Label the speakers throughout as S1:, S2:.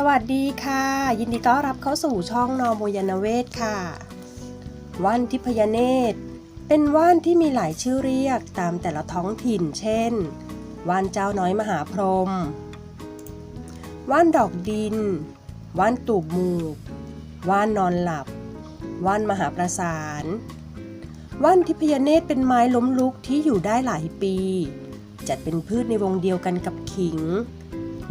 S1: สวัสดีค่ะ ยินดีต้อนรับเข้าสู่ช่องนอโมยานเวศค่ะ ว่านทิพยเนตร เป็นว่านที่มีหลายชื่อเรียกตามแต่ละท้องถิ่น เช่น ว่านเจ้าน้อยมหาพรหมว่านดอกดิน ว่านตูบมูก ว่านนอนหลับ ว่านมหาประสาน ว่านทิพยเนตรเป็นไม้ล้มลุกที่อยู่ได้หลายปี จัดเป็นพืชในวงเดียวกันกับขิง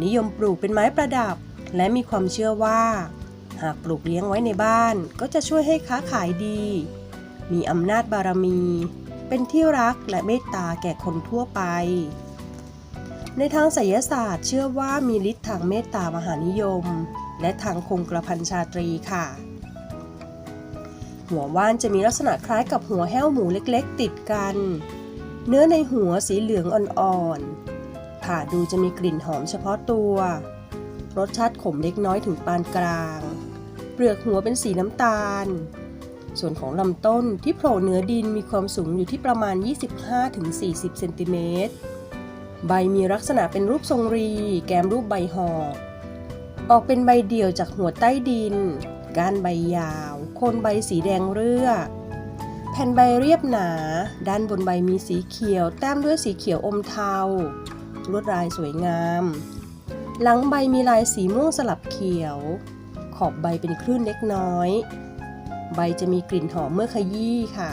S1: นิยมปลูกเป็นไม้ประดับ และมีความเชื่อว่า หากปลูกเลี้ยงไว้ในบ้านก็จะช่วยให้ค้าขายดี มีอำนาจบารมี เป็นที่รักและเมตตาแก่คนทั่วไป ในทางไสยศาสตร์เชื่อว่ามีฤทธิ์ทางเมตตามหานิยม และทางคงกระพันชาตรีค่ะ หัวว่านจะมีลักษณะคล้ายกับหัวแห้วหมูเล็กๆ ติดกัน เนื้อในหัวสีเหลืองอ่อนๆผ่าดูจะมีกลิ่นหอมเฉพาะตัว รสชาติขมเล็กน้อยถึงปานกลาง เปลือกหัวเป็นสีน้ำตาล ส่วนของลำต้นที่โผล่เหนือดินมีความสูงอยู่ที่ประมาณ 25-40 เซนติเมตร ใบมีลักษณะเป็นรูปทรงรี แกมรูปใบหอกออกเป็นใบเดี่ยวจากหัวใต้ดิน ก้านใบยาว โคนใบสีแดงเรื่อแผ่นใบเรียบหนา ด้านบนใบมีสีเขียว แต้มด้วยสีเขียวอมเทา ลวดลายสวยงาม หลังใบมีลายสีม่วงสลับเขียว ขอบใบเป็นคลื่นเล็กน้อย ใบจะมีกลิ่นหอมเมื่อขยี้ค่ะ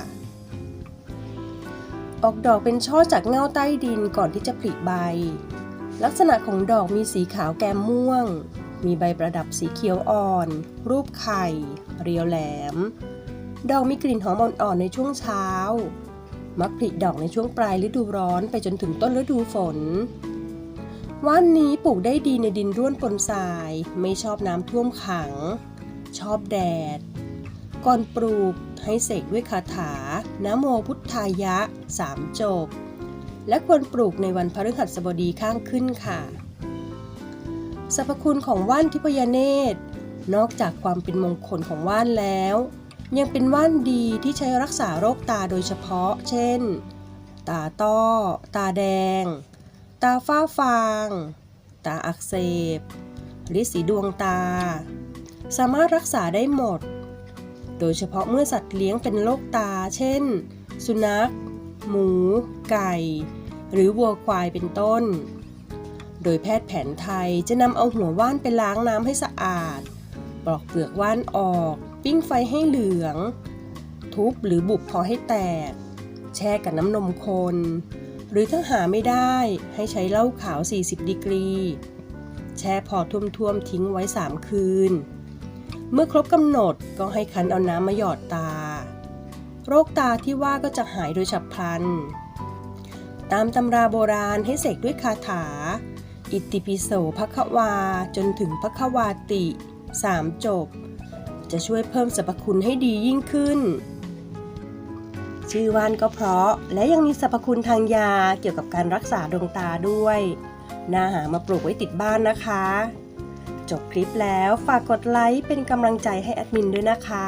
S1: ออกดอกเป็นช่อจากเงาใต้ดินก่อนที่จะผลิใบ ลักษณะของดอกมีสีขาวแกมม่วง มีใบประดับสีเขียวอ่อน รูปไข่ เรียวแหลม ดอกมีกลิ่นหอมอ่อนๆในช่วงเช้า มักผลิดอกในช่วงปลายฤดูร้อนไปจนถึงต้นฤดูฝน ว่านนี้ปลูกได้ดีในดินร่วนปนทราย ไม่ชอบน้ำท่วมขัง ชอบแดด ก่อนปลูกให้เสกด้วยคาถานะโมพุทธายะสามจบ และควรปลูกในวันพฤหัสบดีข้างขึ้นค่ะ สรรพคุณของว่านทิพยเนตร นอกจากความเป็นมงคลของว่านแล้ว ยังเป็นว่านดีที่ใช้รักษาโรคตาโดยเฉพาะ เช่น ตาต้อ ตาแดง ตาฝ้าฟาง ตาอักเสบลิสีดวงตา สามารถรักษาได้หมด โดยเฉพาะเมื่อสัตว์เลี้ยงเป็นโรคตา เช่น สุนัข หมู ไก่ หรือวัวควายเป็นต้น โดยแพทย์แผนไทยจะนำเอาหัวว่านไปล้างน้ำให้สะอาด ปลอกเปลือกว่านออก ปิ้งไฟให้เหลือง ทุบหรือบุบพอให้แตก แช่กับน้ำนมคน หรือถ้าหาไม่ได้ให้ใช้เหล้าขาว 40 ดีกรี แช่พอท่วมๆทิ้งไว้ 3 คืน เมื่อครบกำหนดก็ให้คั้นเอาน้ำมาหยอดตา โรคตาที่ว่าก็จะหายโดยฉับพลัน ตามตำราโบราณให้เสกด้วยคาถา อิติปิโสภควาจนถึงภควาติสามจบ จะช่วยเพิ่มสรรพคุณให้ดียิ่งขึ้น ชื่อว่านก็เพราะ และยังมีสรรพคุณทางยาเกี่ยวกับการรักษาดวงตาด้วยน่าหามาปลูกไว้ติดบ้านนะคะ จบคลิปแล้วฝากกดไลค์เป็นกำลังใจให้แอดมินด้วยนะคะ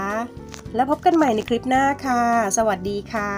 S1: แล้วพบกันใหม่ในคลิปหน้าค่ะ สวัสดีค่ะ